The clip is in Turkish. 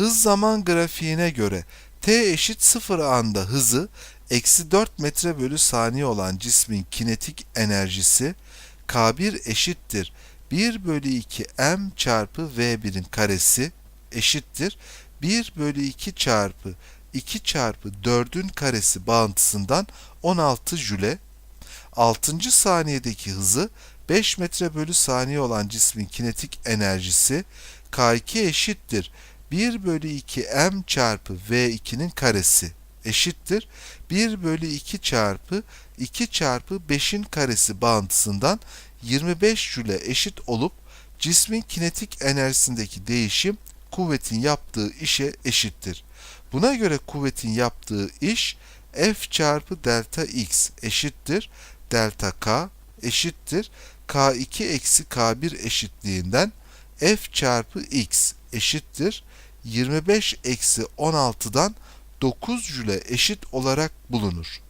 hız zaman grafiğine göre t eşit 0 anda hızı eksi 4 metre bölü saniye olan cismin kinetik enerjisi k1 eşittir. 1 bölü 2 m çarpı v1'in karesi eşittir. 1 bölü 2 çarpı 2 çarpı 4'ün karesi bağıntısından 16 jüle. 6. saniyedeki hızı 5 metre bölü saniye olan cismin kinetik enerjisi K2 eşittir 1 bölü 2 m çarpı v2'nin karesi eşittir. 1 bölü 2 çarpı 2 çarpı 5'in karesi bağıntısından 25 jüle eşit olup cismin kinetik enerjisindeki değişim kuvvetin yaptığı işe eşittir. Buna göre kuvvetin yaptığı iş F çarpı delta x eşittir. Delta k eşittir. K2 eksi k1 eşitliğinden F çarpı x eşittir 25 eksi 16'dan 9 jüle eşit olarak bulunur.